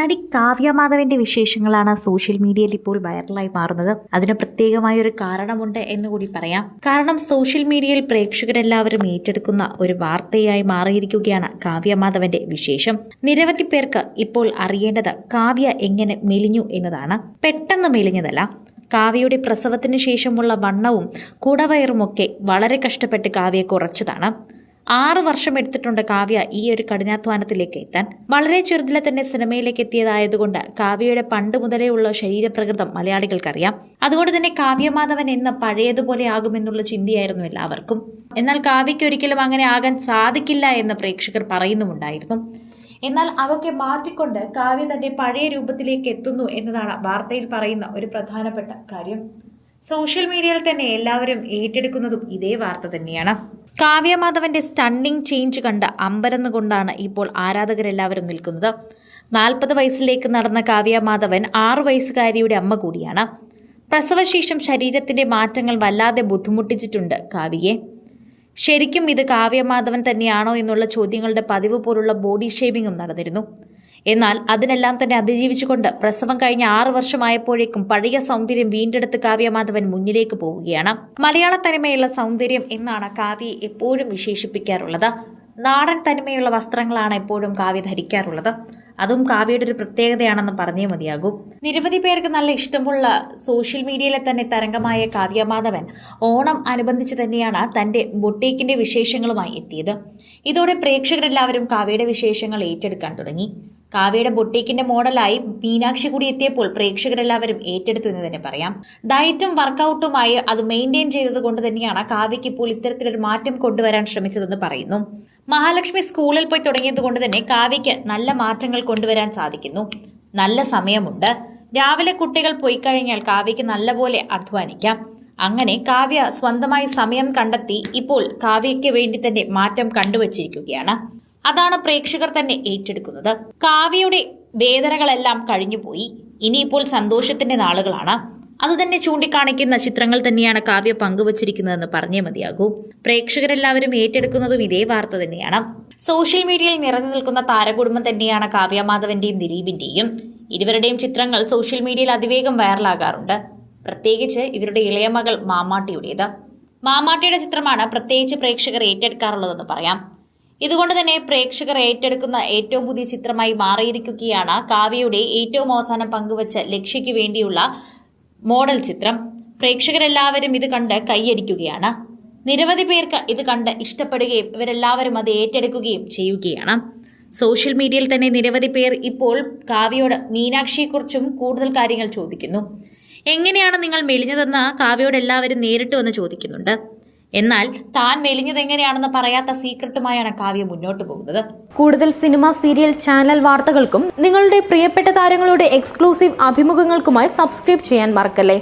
നടി കാവ്യ മാധവന്റെ വിശേഷങ്ങളാണ് സോഷ്യൽ മീഡിയയിൽ ഇപ്പോൾ വൈറലായി മാറുന്നത്. അതിന് പ്രത്യേകമായ ഒരു കാരണമുണ്ട് എന്ന് കൂടി പറയാം. കാരണം സോഷ്യൽ മീഡിയയിൽ പ്രേക്ഷകരെല്ലാവരും ഏറ്റെടുക്കുന്ന ഒരു വാർത്തയായി മാറിയിരിക്കുകയാണ് കാവ്യ മാധവന്റെ വിശേഷം. നിരവധി പേർക്ക് ഇപ്പോൾ അറിയേണ്ടത് കാവ്യ എങ്ങനെ മെലിഞ്ഞു എന്നതാണ്. പെട്ടെന്ന് മെലിഞ്ഞതല്ല. കാവ്യയുടെ പ്രസവത്തിന് ശേഷമുള്ള വണ്ണവും കുടവയറുമൊക്കെ വളരെ കഷ്ടപ്പെട്ട് കാവ്യ കുറച്ചതാണ്. ആറ് വർഷം എടുത്തിട്ടുണ്ട് കാവ്യ ഈ ഒരു കഠിനാധ്വാനത്തിലേക്ക് എത്താൻ. വളരെ ചെറുതിലെ തന്നെ സിനിമയിലേക്ക് എത്തിയതായതുകൊണ്ട് കാവ്യയുടെ പണ്ട് മുതലേ ഉള്ള ശരീരപ്രകൃതം മലയാളികൾക്കറിയാം. അതുകൊണ്ട് തന്നെ കാവ്യമാധവൻ എന്ന് പഴയതുപോലെ ആകുമെന്നുള്ള ചിന്തയായിരുന്നു എല്ലാവർക്കും. എന്നാൽ കാവ്യയ്ക്ക് ഒരിക്കലും അങ്ങനെ ആകാൻ സാധിക്കില്ല എന്ന് പ്രേക്ഷകർ പറയുന്നുമുണ്ടായിരുന്നു. എന്നാൽ അതൊക്കെ മാറ്റിക്കൊണ്ട് കാവ്യ തന്റെ പഴയ രൂപത്തിലേക്ക് എത്തുന്നു എന്നതാണ് വാർത്തയിൽ പറയുന്ന ഒരു പ്രധാനപ്പെട്ട കാര്യം. സോഷ്യൽ മീഡിയയിൽ തന്നെ എല്ലാവരും ഏറ്റെടുക്കുന്നതും ഇതേ വാർത്ത തന്നെയാണ്. കാവ്യ സ്റ്റണ്ണിങ് ചേഞ്ച് കണ്ട് അമ്പരന്നുകൊണ്ടാണ് ഇപ്പോൾ ആരാധകരെല്ലാവരും നിൽക്കുന്നത്. നാൽപ്പത് വയസ്സിലേക്ക് നടന്ന കാവ്യമാധവൻ ആറു വയസ്സുകാരിയുടെ അമ്മ കൂടിയാണ്. പ്രസവശേഷം ശരീരത്തിന്റെ മാറ്റങ്ങൾ വല്ലാതെ ബുദ്ധിമുട്ടിച്ചിട്ടുണ്ട് കാവ്യയെ. ശരിക്കും ഇത് കാവ്യമാധവൻ തന്നെയാണോ എന്നുള്ള ചോദ്യങ്ങളുടെ പതിവ് പോലുള്ള ബോഡി ഷേവിങ്ങും നടന്നിരുന്നു. എന്നാൽ അതിനെല്ലാം തന്നെ അതിജീവിച്ചുകൊണ്ട് പ്രസവം കഴിഞ്ഞ ആറ് വർഷമായപ്പോഴേക്കും പഴയ സൗന്ദര്യം വീണ്ടെടുത്ത് കാവ്യമാധവൻ മുന്നിലേക്ക് പോവുകയാണ്. മലയാള തനിമയുള്ള സൗന്ദര്യം എന്നാണ് കാവ്യയെ എപ്പോഴും വിശേഷിപ്പിക്കാറുള്ളത്. നാടൻ തനിമയുള്ള വസ്ത്രങ്ങളാണ് എപ്പോഴും കാവ്യ ധരിക്കാറുള്ളത്. അതും കാവ്യയുടെ ഒരു പ്രത്യേകതയാണെന്ന് പറഞ്ഞേ മതിയാകും. നിരവധി പേർക്ക് നല്ല ഇഷ്ടമുള്ള സോഷ്യൽ മീഡിയയിലെ തന്നെ തരംഗമായ കാവ്യമാധവൻ ഓണം അനുബന്ധിച്ച് തന്നെയാണ് തന്റെ ബൊട്ടീക്കിന്റെ വിശേഷങ്ങളുമായി എത്തിയത്. ഇതോടെ പ്രേക്ഷകരെല്ലാവരും കാവ്യയുടെ വിശേഷങ്ങൾ ഏറ്റെടുക്കാൻ തുടങ്ങി. കാവ്യയുടെ ബൊട്ടീക്കിന്റെ മോഡലായി മീനാക്ഷി കൂടി എത്തിയപ്പോൾ പ്രേക്ഷകരെല്ലാവരും ഏറ്റെടുത്തു എന്ന് തന്നെ പറയാം. ഡയറ്റും വർക്കൗട്ടുമായി അത് മെയിന്റെയിൻ ചെയ്തത് കൊണ്ട് തന്നെയാണ് കാവ്യയ്ക്ക് ഇപ്പോൾ ഇത്തരത്തിലൊരു മാറ്റം കൊണ്ടുവരാൻ ശ്രമിച്ചതെന്ന് പറയുന്നു. മഹാലക്ഷ്മി സ്കൂളിൽ പോയി തുടങ്ങിയത് കൊണ്ട് തന്നെ കാവ്യയ്ക്ക് നല്ല മാറ്റങ്ങൾ കൊണ്ടുവരാൻ സാധിക്കുന്നു. നല്ല സമയമുണ്ട്. രാവിലെ കുട്ടികൾ പോയി കഴിഞ്ഞാൽ കാവ്യയ്ക്ക് നല്ലപോലെ അധ്വാനിക്കാം. അങ്ങനെ കാവ്യ സ്വന്തമായി സമയം കണ്ടെത്തി ഇപ്പോൾ കാവ്യയ്ക്ക് വേണ്ടി തന്നെ മാറ്റം കണ്ടുവച്ചിരിക്കുകയാണ്. അതാണ് പ്രേക്ഷകർ തന്നെ ഏറ്റെടുക്കുന്നത്. കാവ്യയുടെ വേദനകളെല്ലാം കഴിഞ്ഞുപോയി. ഇനിയിപ്പോൾ സന്തോഷത്തിന്റെ നാളുകളാണ്. അതുതന്നെ ചൂണ്ടിക്കാണിക്കുന്ന ചിത്രങ്ങൾ തന്നെയാണ് കാവ്യ പങ്കുവച്ചിരിക്കുന്നതെന്ന് പറഞ്ഞേ മതിയാകൂ. പ്രേക്ഷകരെല്ലാവരും ഏറ്റെടുക്കുന്നതും ഇതേ വാർത്ത തന്നെയാണ്. സോഷ്യൽ മീഡിയയിൽ നിറഞ്ഞു നിൽക്കുന്ന താരകുടുംബം തന്നെയാണ് കാവ്യ മാധവന്റെയും ദിലീപിന്റെയും. ഇരുവരുടെയും ചിത്രങ്ങൾ സോഷ്യൽ മീഡിയയിൽ അതിവേഗം വൈറലാകാറുണ്ട്. പ്രത്യേകിച്ച് ഇവരുടെ ഇളയ മകൾ മാമാട്ടിയുടേത്. മാമാട്ടിയുടെ ചിത്രമാണ് പ്രത്യേകിച്ച് പ്രേക്ഷകർ ഏറ്റെടുക്കാറുള്ളതെന്ന് പറയാം. ഇതുകൊണ്ട് തന്നെ പ്രേക്ഷകർ ഏറ്റെടുക്കുന്ന ഏറ്റവും പുതിയ ചിത്രമായി മാറിയിരിക്കുകയാണ് കാവ്യയുടെ ഏറ്റവും അവസാനം പങ്കുവച്ച ലക്ഷ്യയ്ക്ക് വേണ്ടിയുള്ള മോഡൽ ചിത്രം. പ്രേക്ഷകരെല്ലാവരും ഇത് കണ്ട് കൈയടിക്കുകയാണ്. നിരവധി പേർക്ക് ഇത് കണ്ട് ഇഷ്ടപ്പെടുകയും ഇവരെല്ലാവരും അത് ഏറ്റെടുക്കുകയും ചെയ്യുകയാണ്. സോഷ്യൽ മീഡിയയിൽ തന്നെ നിരവധി പേർ ഇപ്പോൾ കാവ്യയോട് മീനാക്ഷിയെക്കുറിച്ചും കൂടുതൽ കാര്യങ്ങൾ ചോദിക്കുന്നു. എങ്ങനെയാണ് നിങ്ങൾ മെലിഞ്ഞതെന്ന് കാവ്യയോട് എല്ലാവരും നേരിട്ട് വന്ന് ചോദിക്കുന്നുണ്ട്. എന്നാൽ താൻ മെലിഞ്ഞതെങ്ങനെയാണെന്ന് പറയാത്ത സീക്രട്ടുമായാണ് കാവ്യ മുന്നോട്ട് പോകുന്നത്. കൂടുതൽ സിനിമ സീരിയൽ ചാനൽ വാർത്തകൾക്കും നിങ്ങളുടെ പ്രിയപ്പെട്ട താരങ്ങളുടെ എക്സ്ക്ലൂസീവ് അഭിമുഖങ്ങൾക്കുമായി സബ്സ്ക്രൈബ് ചെയ്യാൻ മറക്കല്ലേ?